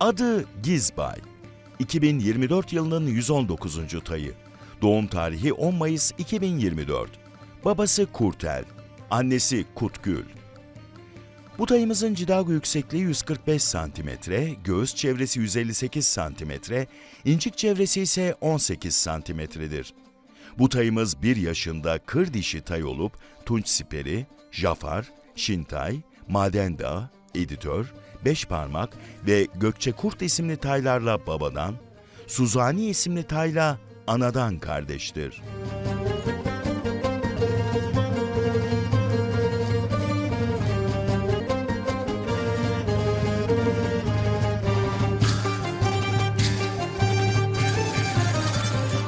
Adı Gizbay. 2024 yılının 119. tayı. Doğum tarihi 10 Mayıs 2024. Babası Kurtel, annesi Kutgül. Bu tayımızın cidago yüksekliği 145 cm, göğüs çevresi 158 cm, incik çevresi ise 18 cm'dir. Bu tayımız 1 yaşında kır dişi tay olup tunç siperi, jafar, şintay, maden dağı, editör, beş parmak ve gökçe kurt isimli taylarla babadan, Suzani isimli tayla anadan kardeştir.